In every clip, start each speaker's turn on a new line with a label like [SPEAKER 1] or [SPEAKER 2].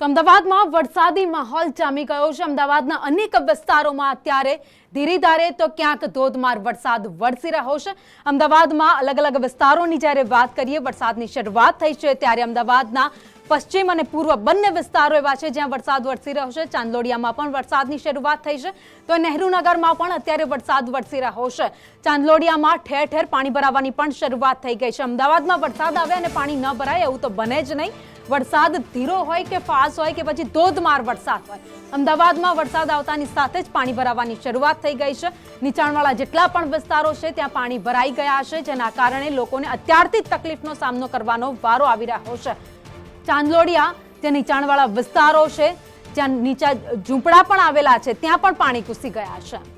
[SPEAKER 1] તો અમદાવાદમાં વરસાદી માહોલ જામી ગયો છે. અમદાવાદના અનેક વિસ્તારોમાં અત્યારે ધીરે ધારે તો ક્યાંક ધોધમાર વરસાદ વરસી રહ્યો છે. અમદાવાદમાં અલગ અલગ વિસ્તારોની જ્યારે વાત કરીએ, વરસાદની શરૂઆત થઈ છે ત્યારે અમદાવાદના પશ્ચિમ અને પૂર્વ બંને વિસ્તારો એવા છે જ્યાં વરસાદ વરસી રહ્યો છે. ચાંદલોડિયામાં પણ વરસાદની શરૂઆત થઈ છે. તો નહેરુનગરમાં પણ અત્યારે વરસાદ વરસી રહ્યો છે. ચાંદલોડિયામાં ઠેર ઠેર પાણી ભરાવાની પણ શરૂઆત થઈ ગઈ છે. અમદાવાદમાં વરસાદ આવે અને પાણી ન ભરાય એવું તો બને જ નહીં. વરસાદ ધીરો હોય કે ફાસ હોય કે પછી ધોધમાર વરસાદ હોય. અમદાવાદમાં વરસાદ આવતાની સાથે જ પાણી ભરાવાની શરૂઆત થઈ ગઈ છે. નીચાણવાળા જેટલા પણ વિસ્તારો છે, ત્યાં પાણી ભરાઈ ગયા છે, જેના કારણે લોકોને અત્યારથી તકલીફનો સામનો કરવાનો વારો આવી રહ્યો છે. ચાંદલોડિયા, જે નીચાણવાળા વિસ્તારો છે, જ્યાં નીચા ઝૂંપડા પણ આવેલા છે, ત્યાં પણ પાણી ઘૂસી ગયા છે.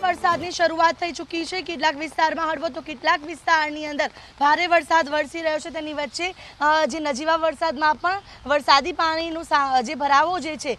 [SPEAKER 2] વરસાદની શરૂઆત થઈ ચૂકી છે. કેટલાક વિસ્તારમાં હળવો તો કેટલાક વિસ્તારની અંદર ભારે વરસાદ વરસી રહ્યો છે. તેની વચ્ચે જે નજીવા વરસાદમાં પણ વરસાદી પાણીનું જે ભરાવો જે છે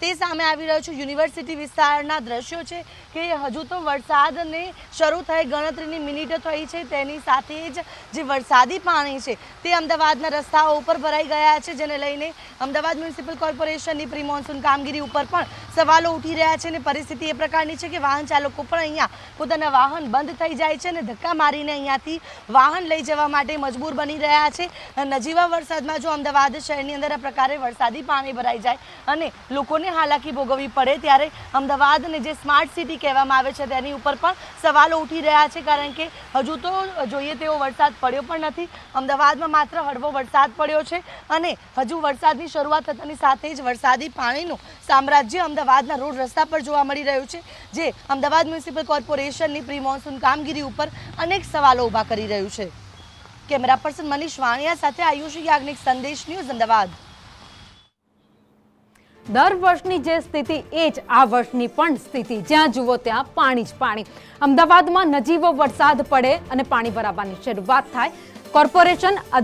[SPEAKER 2] તે સામે આવી રહ્યો છે. યુનિવર્સિટી વિસ્તારના દ્રશ્યો છે કે હજુ તો વરસાદને શરૂ થઈ ગણતરીની મિનિટો થઈ છે. તેની સાથે જ જે વરસાદી પાણી છે તે અમદાવાદના રસ્તાઓ ઉપર ભરાઈ ગયા છે, જેને લઈને અમદાવાદ મ્યુનિસિપલ કોર્પોરેશનની પ્રી મોન્સૂન કામગીરી ઉપર પણ સવાલો ઉઠી રહ્યા છે અને પરિસ્થિતિ એ પ્રકારની છે કે વાહન ચાલકો પણ અહીંયા પોતાના વાહન બંધ થઈ જાય છે અને ધક્કા મારીને અહીંયાથી વાહન લઈ જવા માટે મજબૂર બની રહ્યા છે. નજીવા વરસાદમાં જો અમદાવાદ શહેરની અંદર આ પ્રકારે વરસાદી પાણી ભરાઈ જાય અને લોકોને હાલાકી ભોગવવી પડે ત્યારે અમદાવાદને જે સ્માર્ટ સિટી કહેવામાં આવે છે તેની ઉપર પણ સવાલો ઉઠી રહ્યા છે કારણ કે હજુ તો જોઈએ તેવો વરસાદ પડ્યો પણ નથી. અમદાવાદમાં માત્ર હળવો વરસાદ પડ્યો છે અને હજુ વરસાદની શરૂઆત થતાની સાથે જ વરસાદી પાણીનું સામ્રાજ્ય અમદાવાદના રોડ રસ્તા પર જોવા મળી રહ્યું છે, જે અમદાવાદ મ્યુનિસિપલ કોર્પોરેશનની પ્રી મોન્સૂન કામગીરી ઉપર અનેક સવાલો ઊભા કરી રહ્યું છે. કેમેરા પર્સન મનીષ વાણિયા સાથે આયુષ યાજ્ઞિક સંદેશ ન્યૂઝ અમદાવાદ.
[SPEAKER 1] દર વર્ષની જે સ્થિતિ, એ જ આ વર્ષની પણ સ્થિતિ. જ્યાં જુઓ ત્યાં પાણી જ પાણી. અમદાવાદમાં નજીવો વરસાદ પડે અને પાણી ભરાવાની શરૂઆત થાય. કોર્પોરેશન આ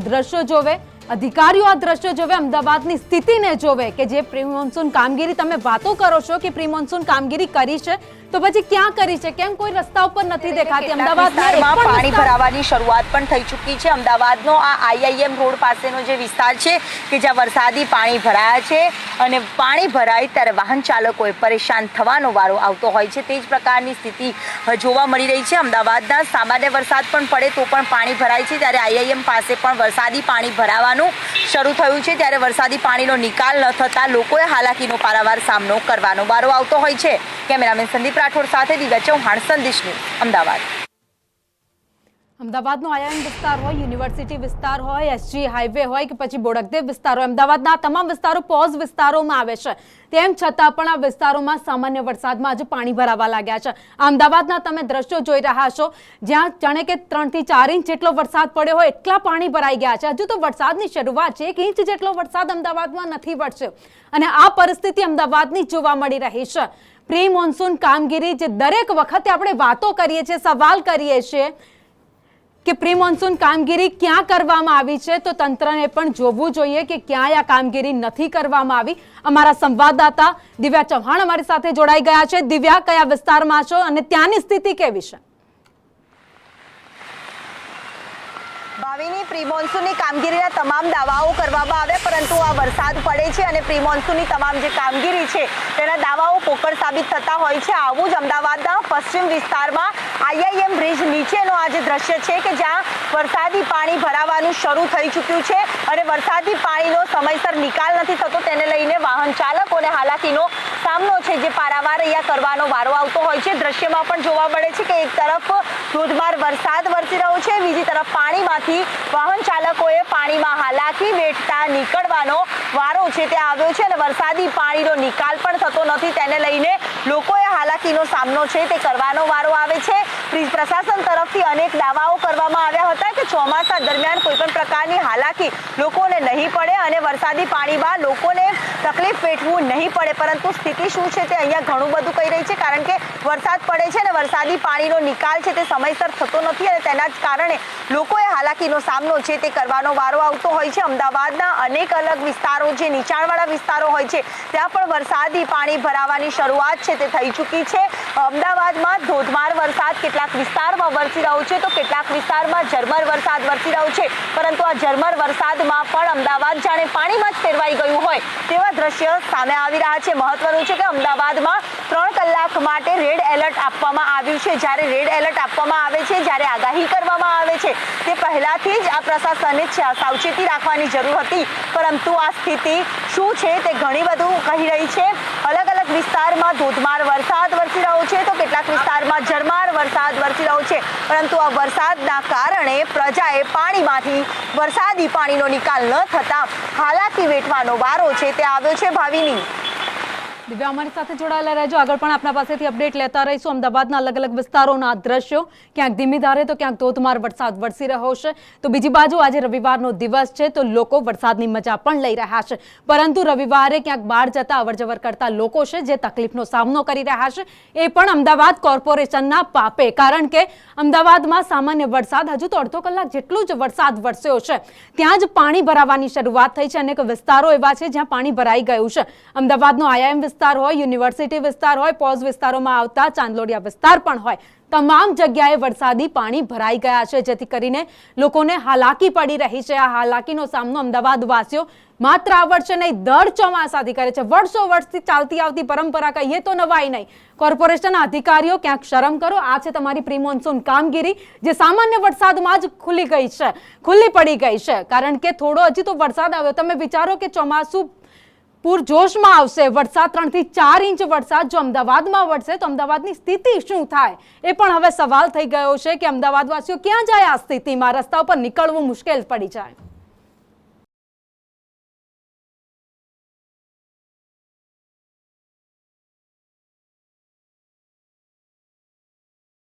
[SPEAKER 1] જોવે અધિકારીઓ આ દ્રશ્ય જોવે અમદાવાદની સ્થિતિને જોવે કે જે પ્રી મોન્સૂન કામગીરી તમે વાતો કરો છો કે પ્રી મોન્સૂન કામગીરી કરી છે તો પછી ક્યાં કરી છે? કેમ કોઈ રસ્તા ઉપર નથી દેખાતી? પણ
[SPEAKER 3] પાણી ભરાવાની શરૂઆત પણ થઈ ચૂકી છે. અમદાવાદનો આ આઈઆઈએમ રોડ પાસેનો જે વિસ્તાર છે કે જ્યાં વરસાદી પાણી ભરાયા છે અને પાણી ભરાય ત્યારે વાહન ચાલકોએ પરેશાન થવાનો વારો આવતો હોય છે. તે જ પ્રકારની સ્થિતિ જોવા મળી રહી છે. અમદાવાદના સામાન્ય વરસાદ પણ પડે તો પણ પાણી ભરાય છે. ત્યારે આઈઆઈએમ પાસે પણ વરસાદી પાણી ભરાવાનું શરૂ થયું છે ત્યારે વરસાદી પાણીનો નિકાલ ન થતાં લોકોએ હાલાકીનો પારાવાર સામનો કરવાનો વારો આવતો હોય છે. કેમેરામેન સંદીપ રાઠોડ સાથે દિવ્યા ચૌહાણ, સંદેશ ન્યૂઝ, અમદાવાદ.
[SPEAKER 1] અમદાવાદનો આયન વિસ્તાર હોય, યુનિવર્સિટી વિસ્તાર હોય, એસજી હાઈવે હોય કે પછી બોડકદેવ વિસ્તાર હોય, અમદાવાદના તમામ વિસ્તારો પોઝ વિસ્તારોમાં આવે છે. તેમ છતાં પણ આ વિસ્તારોમાં સામાન્ય વરસાદમાં આજે પાણી ભરાવા લાગ્યા છે. અમદાવાદના તમે દ્રશ્યો જોઈ રહ્યા છો જ્યાં જાણે કે ત્રણથી ચાર ઇંચ જેટલો વરસાદ પડ્યો હોય, એટલા પાણી ભરાઈ ગયા છે. હજુ તો વરસાદની શરૂઆત છે, એક ઇંચ જેટલો વરસાદ અમદાવાદમાં નથી વરસ્યો. અને આ પરિસ્થિતિ અમદાવાદની જોવા મળી રહી છે. પ્રી મોન્સૂન કામગીરી જે દરેક વખતે આપણે વાતો કરીએ છીએ, સવાલ કરીએ છીએ કે પ્રી મોન્સૂન કામગીરી ક્યાં કરવામાં આવી છે? તો તંત્રને પણ જોવું જોઈએ કે ક્યાં આ કામગીરી નથી કરવામાં આવી. અમારા સંવાદદાતા દિવ્યા ચૌહાણ અમારી સાથે જોડાઈ ગયા છે. દિવ્યા, કયા વિસ્તારમાં છો અને ત્યાંની સ્થિતિ કેવી છે?
[SPEAKER 3] ભાવિની પ્રી કામગીરીના તમામ દાવાઓ કરવામાં આવ્યા, પરંતુ આ વરસાદ પડે છે અને પ્રી તમામ જે કામગીરી છે, તેના દાવાઓ પોકળ સાબિત થતા હોય છે. આવું જ અમદાવાદના પશ્ચિમ વિસ્તારમાં આઈઆઈએમ બ્રિજ નીચેનો આ જે દ્રશ્ય છે કે જ્યાં વરસાદી પાણી ભરાવાનું શરૂ થઈ ચૂક્યું છે અને વરસાદી પાણીનો સમયસર નિકાલ નથી થતો, તેને લઈને વાહન ચાલકોને હાલાકીનો સામનો છે જે પારાવાર અહીંયા કરવાનો વારો આવતો હોય છે. દ્રશ્યમાં પણ જોવા મળે છે કે એક તરફ ધોધમાર વરસાદ વરસી રહ્યો છે, બીજી તરફ પાણીમાંથી વાહન ચાલકોએ પાણીમાં હાલાકી વેઠતા નીકળવાનો વારો છે તે આવ્યો છે અને વરસાદી પાણીનો નિકાલ પણ થતો નથી. તેને લઈને લોકોએ હાલાકીનો સામનો છે તે કરવાનો વારો આવે છે. પ્રશાસન તરફથી અનેક દાવાઓ કરવામાં આવ્યા હતા. કે ચોમાસા દરમિયાન કોઈ પણ પ્રકારની હાલાકી લોકોને નહીં પડે અને વરસાદી પાણીમાં લોકોને તકલીફ વેઠવું નહીં પડે. પરંતુ સ્થિતિ શું છે તે અહીંયા ઘણું બધું કહી રહી છે, કારણ કે વરસાદ પડે છે અને વરસાદી પાણીનો નિકાલ છે તે સમયસર થતો નથી અને તેના જ કારણે લોકોએ હાલાકીનો સામનો છે તે કરવાનો વારો આવતો હોય છે. અમદાવાદના અનેક અલગ વિસ્તારો જે નીચાણવાળા વિસ્તારો હોય છે, ત્યાં પણ વરસાદી પાણી ભરાવાની શરૂઆત છે તે થઈ ચૂકી છે. અમદાવાદમાં ધોધમાર વરસાદ, કેટલાક વિસ્તારમાં વરસી રહ્યો છે તો કેટલાક વિસ્તારમાં ઝરમર વરસાદ વરસી રહ્યો છે. પરંતુ આ ઝરમર વરસાદમાં પણ અમદાવાદ જાણે પાણીમાં જ ફેરવાઈ ગયું હોય તેવા દ્રશ્ય સામે આવી રહ્યા છે. મહત્વનું છે કે અમદાવાદમાં ત્રણ કલાક માટે રેડ એલર્ટ આપવામાં આવ્યું છે. જ્યારે રેડ એલર્ટ આપવામાં આવે છે, જ્યારે આગાહી કરવામાં આવે છે. તે પહેલાથી જ આ પ્રશાસને સાવચેતી રાખવાની જરૂર હતી. પરંતુ આ સ્થિતિ શું છે તે ઘણી બધું કહી રહી છે. અલગ વિસ્તારમાં ધોધમાર વરસાદ વરસી રહ્યો છે તો કેટલાક વિસ્તારમાં ઝરમાર વરસાદ વરસી રહ્યો છે. પરંતુ આ વરસાદના કારણે પ્રજાએ પાણીમાંથી વરસાદી પાણીનો નિકાલ ન થતા હાલાકી વેઠવાનો વારો છે તે આવ્યો છે ભાવિની.
[SPEAKER 1] દિવ્યા, અમારી સાથે જોડાયેલા રહેજો. આગળ પણ આપણા પાસેથી અપડેટ લેતા રહીશું. અમદાવાદના અલગ અલગ વિસ્તારોના દ્રશ્યો. ક્યાંક ધીમી ધારે તો ક્યાંક ધોધમાર વરસાદ વરસી રહ્યો છે. તો બીજી બાજુ આજે રવિવારનો દિવસ છે, તો લોકો વરસાદની મજા પણ લઈ રહ્યા છે. પરંતુ રવિવારે ક્યાંક બહાર જતા અવરજવર કરતા લોકો છે, જે તકલીફનો સામનો કરી રહ્યા છે. એ પણ અમદાવાદ કોર્પોરેશનના પાપે, કારણ કે અમદાવાદમાં સામાન્ય વરસાદ હજુ તો અડધો કલાક જેટલું જ વરસાદ વરસ્યો છે. ત્યાં જ પાણી ભરાવાની શરૂઆત થઈ છે. અનેક વિસ્તારો એવા છે જ્યાં પાણી ભરાઈ ગયું છે. અમદાવાદનો આઈઆઈએમ વિસ્તાર હોય, યુનિવર્સિટી વિસ્તાર હોય, પોઝ વિસ્તારોમાં આવતા ચાંદલોડિયા વિસ્તાર પણ હોય, તમામ જગ્યાએ વરસાદી પાણી ભરાઈ ગયા છે, જેથી કરીને લોકોને હાલાકી પડી રહી છે. આ હાલાકીનો સામનો અમદાવાદ માત્ર આ વર્ષે નહીં, દર ચોમાસાથી કરે છે. વર્ષો વર્ષથી ચાલતી આવતી પરંપરા કહીએ તો નવાઈ નહીં. કોર્પોરેશનના અધિકારીઓ ક્યાંક શરમ કરો? આ છે તમારી પ્રી મોન્સૂન કામગીરી, જે સામાન્ય વરસાદમાં જ ખુલી ગઈ છે. ખુલ્લી પડી ગઈ છે. કારણ કે થોડો હજી તો વરસાદ આવ્યો. તમે વિચારો કે ચોમાસું પૂરજોશમાં આવશે. વરસાદ ત્રણથી ચાર ઇંચ વરસાદ. જો અમદાવાદમાં વરસે તો અમદાવાદની સ્થિતિ શું થાય? એ પણ હવે સવાલ થઈ ગયો છે કે અમદાવાદવાસીઓ ક્યાં જાય આ સ્થિતિમાં? રસ્તા ઉપર નીકળવું મુશ્કેલ પડી જાય.